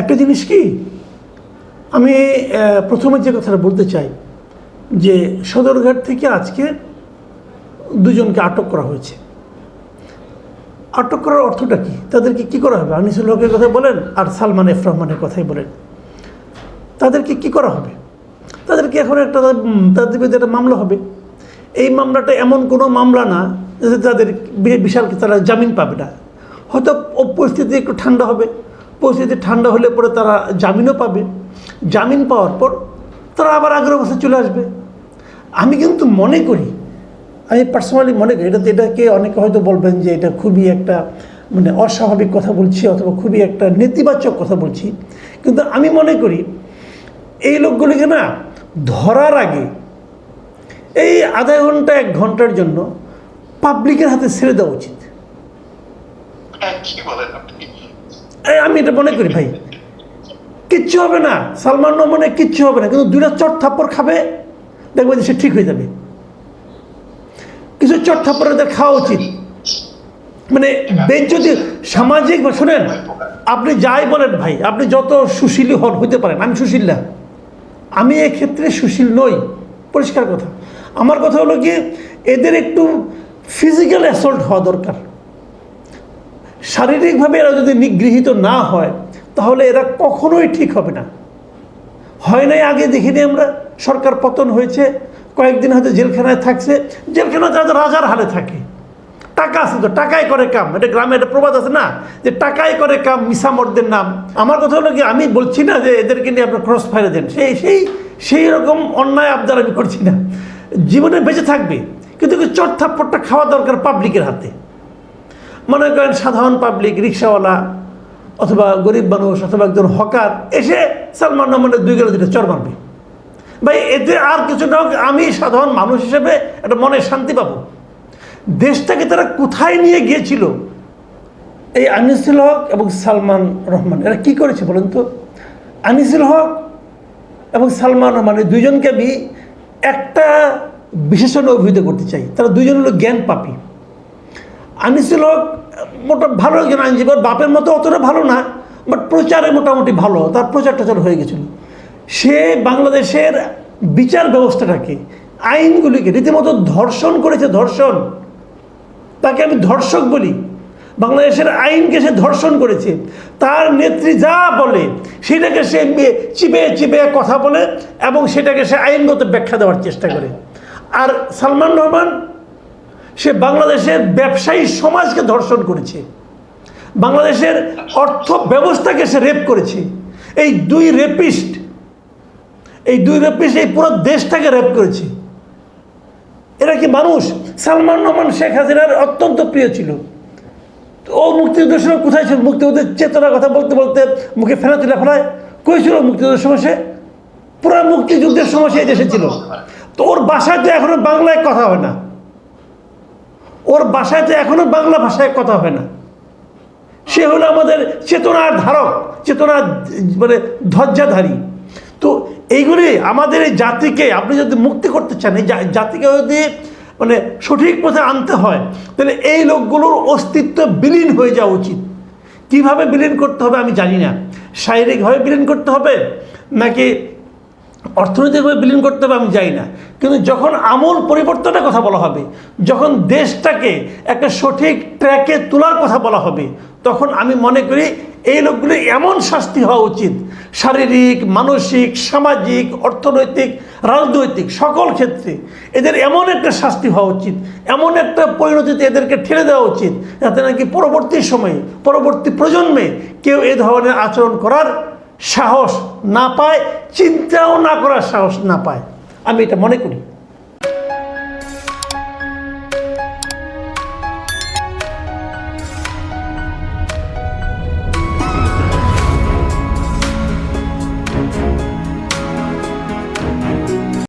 একটা জিনিস কি? আমি প্রথমে যে কথাটা বলতে চাই, যে সদরঘাট থেকে আজকে দুজনকে আটক করা হয়েছে। আটক করার অর্থটা কি? তাদেরকে কি করা হবে? আনিসুল হকের কথা বলেন আর সালমান এফ রহমানের কথাই বলেন। তাদেরকে কি করা হবে? তাদেরকে এখন একটা তাদের বিরুদ্ধে একটা মামলা হবে। এই মামলাটা এমন কোনো মামলা না যে তাদের বিশাল তারা জামিন পাবে না। হয়তো পরিস্থিতি একটু ঠান্ডা হবে। পরিস্থিতি ঠান্ডা হলে পরে তারা জামিনও পাবে। জামিন পাওয়ার পর তারা আবার আগের অবস্থায় চলে আসবে। আমি কিন্তু মনে করি, আমি পার্সোনালি মনে করি, এটা এটাকে অনেকে হয়তো বলবেন যে এটা খুবই একটা মানে অস্বাভাবিক কথা বলছি অথবা খুবই একটা নেতিবাচক কথা বলছি। কিন্তু আমি মনে করি, এই লোকগুলিকে না ধরার আগে, এই আধা ঘণ্টা, এক ঘণ্টার জন্য পাবলিকের হাতে ছেড়ে দেওয়া উচিত হ্যাঁ, কি বলেন আপনি এই আমি এটা মনে করি ভাই। কিচ্ছু হবে না। সালমান রহমানের কিচ্ছু হবে না। কিন্তু দুইটা চট থাপ্পড় খাবে, দেখবে যে সে ঠিক হয়ে যাবে। কিছু চট থাপ্পড় এদের খাওয়া উচিত। মানে যদি সামাজিক বা শোনেন, আপনি যাই বলেন ভাই, আপনি যত সুশীল হন, হইতে পারেন। আমি সুশীল না। আমি এক্ষেত্রে সুশীল নই। পরিষ্কার কথা। আমার কথা হলো কি, এদের একটু ফিজিক্যাল অ্যাসল্ট হওয়া দরকার। শারীরিকভাবে এরা যদি নিগৃহীত না হয়, তাহলে এরা কখনোই ঠিক হবে না। হয় নাই আগে দেখিনি আমরা, সরকার পতন হয়েছে, কয়েকদিন হয়তো জেলখানায় থাকছে, জেলখানায় তারা রাজার হালে থাকে। টাকা আছে তো, টাকাই করে কাম। এটা গ্রামে একটা প্রবাদ আছে না, যে টাকাই করে কাম মিসামরদের নাম। আমার কথা হলো কি, আমি বলছি না যে এদেরকে নিয়ে আপনার ক্রস ফায়ারে দেন। সেই সেই সেই রকম অন্যায় আবদার আমি করছি না। জীবনে বেঁচে থাকবে, কিন্তু চট থাপ্পড়টা খাওয়া দরকার পাবলিকের হাতে। মনে করেন সাধারণ পাবলিক রিক্সাওয়ালা অথবা গরিব মানুষ, অথবা একজন হকার, এসে সালমান রহমানের দুই গেলে দুটো চর মারবে। ভাই, এতে আর কিছু না হোক, আমি সাধারণ মানুষ হিসেবে একটা মনে শান্তি পাবো। দেশটাকে তারা কোথায় নিয়ে গিয়েছিল? এই আনিসুল হক এবং সালমান রহমান, এরা কি করেছে বলুন তো? আনিসুল হক এবং সালমান রহমান, এই দুইজনকে আমি একটা বিশেষণ অভিহিত করতে চাই। তারা দুইজন হলো জ্ঞান পাপী। আনিসুল হক মোটা ভালো একজন আইনজীবী, বাপের মতো অতটা ভালো না বাট প্রচারে মোটামুটি ভালো, তার প্রচার টচার হয়ে গেছিল। সে বাংলাদেশের বিচার ব্যবস্থাটাকে, আইনগুলিকে রীতিমতো ধর্ষণ করেছে, ধর্ষণ। তাকে আমি ধর্ষক বলি। বাংলাদেশের আইনকে সে ধর্ষণ করেছে। তার নেত্রী যা বলে, সেটাকে সে চিপে চিপে কথা বলে এবং সেটাকে সে আইনগত ব্যাখ্যা দেওয়ার চেষ্টা করে। আর সালমান রহমান সে বাংলাদেশের ব্যবসায়ী সমাজকে ধর্ষণ করেছে। বাংলাদেশের অর্থ ব্যবস্থাকে সে রেপ করেছে। এই দুই রেপিস্ট এই দুই রেপিস্ট এই পুরো দেশটাকে রেপ করেছে। এরা কি মানুষ? সালমান রহমান, শেখ হাসিনার অত্যন্ত প্রিয় ছিল। ও মুক্তিযুদ্ধের সময় কোথায় ছিল? মুক্তিযুদ্ধের চেতনার কথা বলতে বলতে মুখে ফেনা তুলে ফেলায়। কই ছিল মুক্তিযুদ্ধের সময় সে? পুরো মুক্তিযুদ্ধের সময় সে দেশে ছিল। তো ওর বাসায় তো এখনও বাংলায় কথা হয় না। ওর বাসায় তো এখনও বাংলা ভাষায় কথা হয় না। সে হলো আমাদের চেতনার ধারক, চেতনার মানে ধ্বজাধারী তো এইগুলি আমাদের এই জাতিকে, আপনি যদি মুক্তি করতে চান, এই জাতিকে যদি মানে সঠিক পথে আনতে হয়, তাহলে এই লোকগুলোর অস্তিত্ব বিলীন হয়ে যাওয়া উচিত। কীভাবে বিলীন করতে হবে আমি জানি না। শারীরিকভাবে বিলীন করতে হবে, নাকি অর্থনৈতিকভাবে বিলীন করতে হবে আমি জানি না। কিন্তু যখন আমূল পরিবর্তনের কথা বলা হবে, যখন দেশটাকে একটা সঠিক ট্র্যাকে তোলার কথা বলা হবে, তখন আমি মনে করি এই লোকগুলি এমন শাস্তি হওয়া উচিত। শারীরিক, মানসিক, সামাজিক, অর্থনৈতিক, রাজনৈতিক সকল ক্ষেত্রে এদের এমন একটা শাস্তি হওয়া উচিত, এমন একটা পরিণতিতে এদেরকে ঠেলে দেওয়া উচিত, যাতে নাকি পরবর্তী সময়ে, পরবর্তী প্রজন্মে কেউ এ ধরনের আচরণ করার সাহস না পায় চিন্তাও না করার সাহস না পায়। আমি এটা মনে করি।